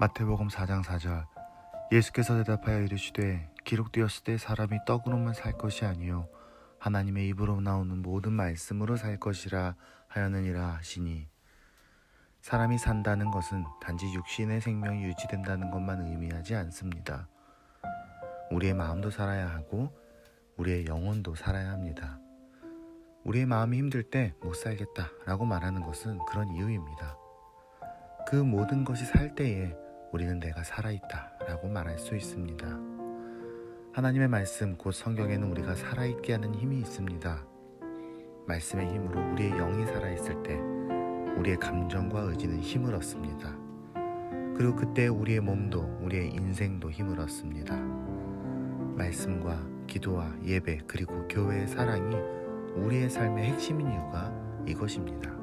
마태복음 4장 4절 예수께서 대답하여 이르시되 기록되었을 때 사람이 떡으로만 살 것이 아니요 하나님의 입으로 나오는 모든 말씀으로 살 것이라 하였느니라 하시니 사람이 산다는 것은 단지 육신의 생명이 유지된다는 것만 의미하지 않습니다. 우리의 마음도 살아야 하고 우리의 영혼도 살아야 합니다. 우리의 마음이 힘들 때 못 살겠다라고 말하는 것은 그런 이유입니다. 그 모든 것이 살 때에 우리는 내가 살아있다 라고 말할 수 있습니다. 하나님의 말씀, 곧 성경에는 우리가 살아있게 하는 힘이 있습니다. 말씀의 힘으로 우리의 영이 살아있을 때 우리의 감정과 의지는 힘을 얻습니다. 그리고 그때 우리의 몸도 우리의 인생도 힘을 얻습니다. 말씀과 기도와 예배 그리고 교회의 사랑이 우리의 삶의 핵심인 이유가 이것입니다.